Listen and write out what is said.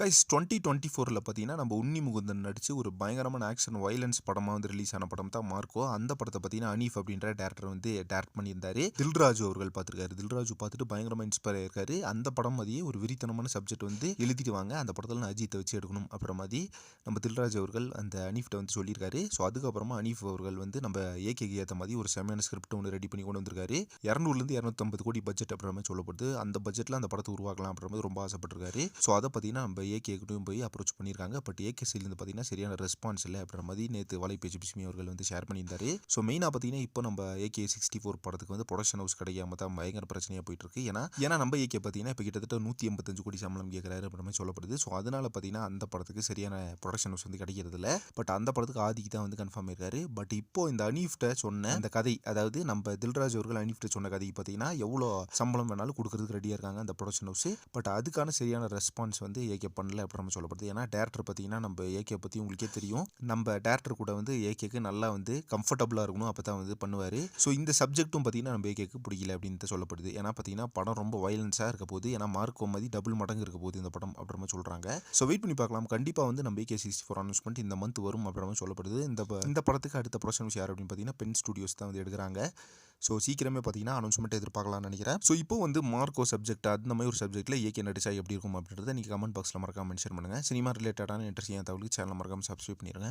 Guys twenty twenty ஃபோரில் பார்த்தீங்கன்னா நம்ம உன்னி முகுந்தன் நடித்து ஒரு பயங்கரமான ஆக்ஷன் வயலன்ஸ் படமாக வந்து ரிலீஸ் ஆன படம் தான் மார்க்கோ அந்த படத்தை பார்த்தீங்கன்னா அனீஃப் அப்படின்ற டேரக்டர் வந்து டேரக்ட் பண்ணியிருந்தாரு. தில்ராஜு அவர்கள் பார்த்துருக்காரு தில்ராஜு பார்த்துட்டு பயங்கரமாக இன்ஸ்பயர் ஆயிருக்காரு. அந்த படம் மாதிரியே ஒரு விரித்தனமான சப்ஜெக்ட் வந்து எழுதிட்டு வாங்க. அந்த படத்தில் நான் அஜித்தை வச்சு எடுக்கணும் அப்புறம் மாதிரி நம்ம தில்ராஜ் அவர்கள் அந்த அனீஃப்ட்ட வந்து சொல்லியிருக்காரு. ஸோ அதுக்கப்புறமா அனீஃப் அவர்கள் வந்து நம்ம ஏகேக்கு ஏற்ற மாதிரி ஒரு செமையான ஸ்கிரிப்ட் ஒன்று ரெடி பண்ணி கொண்டு வந்திருக்காரு. இரநூறுலேருந்து இரநூத்தம்பது கோடி பட்ஜெட் அப்படின்ற மாதிரி சொல்லப்படுது. அந்த பட்ஜெட்டில் அந்த படத்தை உருவாக்கலாம் அப்படின்ற மாதிரி ரொம்ப ஆசைப்பட்டிருக்காரு. ஸோ அதை பார்த்தீங்கன்னா நம்ம ஏகேக்கிட்டையும் போய் அப்ரோச் பண்ணியிருக்காங்க. பட் ஏகே சைட்லேருந்து பார்த்தீங்கன்னா சரியான ரெஸ்பான்ஸ் இல்லை. அப்புறம் மாதிரி நேற்று வலைபேச்சு பிஸ்மி அவர்கள் வந்து ஷேர் பண்ணியிருந்தாரு. ஸோ மெயினாக பார்த்தீங்கன்னா இப்போ நம்ம ஏகே சிக்ஸ்டி ஃபோர் படத்துக்கு வந்து ப்ரொடக்ஷன் ஹவுஸ் கிடைக்காம தான் பயங்கர பிரச்சனையாக போயிட்டு இருக்கு ஏன்னா ஏன்னா நம்ம ஏகே பார்த்தீங்கன்னா இப்போ கிட்டத்தட்ட நூற்றி எண்பத்தஞ்சு கோடி சம்பளம் கேட்குறாரு அப்புறம் மாதிரி சொல்லப்படுது. ஸோ அதனால பார்த்தீங்கன்னா அந்த படத்துக்கு சரியான ப்ரொடக்ஷன் ஹவுஸ் வந்து கிடைக்கிறது இல்லை. பட் அந்த படத்துக்கு ஆதிக்கு தான் வந்து கன்ஃபார்ம் இருக்காரு பட் இப்போ இந்த அனீஃப்ட்ட சொன்ன அந்த கதை அதாவது நம்ம தில்ராஜ் அவர்கள் அனீஃப்ட்ட சொன்ன கதைக்கு பார்த்தீங்கன்னா எவ்வளோ சம்பளம் வேணாலும் கொடுக்கறதுக்கு ரெடியாக இருக்காங்க அந்த ப்ரொடக்ஷன் ஹவுஸ் பட் அதுக்கான சரியான ரெஸ்பான்ஸ் வந்து ஏகே பண்ணல அப்படின்னு சொல்லப்படுது. ஏன்னா டேரக்டர் பார்த்தீங்கன்னா நம்ம ஏகே பற்றி உங்களுக்கே தெரியும். நம்ம டேரக்டர் கூட வந்து ஏகேக்கு நல்லா வந்து கம்ஃபர்டபுளாக இருக்கணும். அப்போ தான் வந்து பண்ணுவார். ஸோ இந்த சப்ஜெக்ட்டும் பார்த்தீங்கன்னா நம்ம ஏகேக்கு பிடிக்கல அப்படின்னு தான் சொல்லப்படுது. ஏன்னா பார்த்தீங்கன்னா படம் ரொம்ப வயலன்ஸாக இருக்க போகுது. ஏன்னா மார்க் மாதிரி டபுள் மடங்கு இருக்க போகுது இந்த படம் அப்படின்னு சொல்கிறாங்க ஸோ வெயிட் பண்ணி பார்க்கலாம். கண்டிப்பாக வந்து நம்ம ஏகே சிக்ஸ்டி ஃபோர் அனௌன்ஸ்மெண்ட் இந்த மந்த் வரும் அப்படின்னு சொல்லப்படுது. இந்த இந்த படத்துக்கு அடுத்த ப்ரொடக்ஷன் யார் அப்படின்னு பார்த்தீங்கன்னா பென் ஸ்டுடியோஸ் தான் வந்து எடுக்கிறாங்க. ஸோ சீக்கிரமே பார்த்தீங்கன்னா அனௌன்ஸ்மெண்ட் எதிர்பார்க்கலாம்னு நினைக்கிறேன். ஸோ இப்போ வந்து மார்க்கோ சப்ஜெக்ட் அந்த மாதிரி ஒரு சப்ஜெக்ட்டில் ஏகே நடிச்சா எப்படி இருக்கும் அப்படின்றத நீங்கள் கமெண்ட் பாக்ஸில் மறக்காம மென்ஷன் பண்ணுங்கள் சினிமா ரிலேட்டடான இன்ட்ரெஸ்டிங் தகவலுக்கு சேனல் மறக்காம சப்ஸ்கிரைப் பண்ணிடுங்க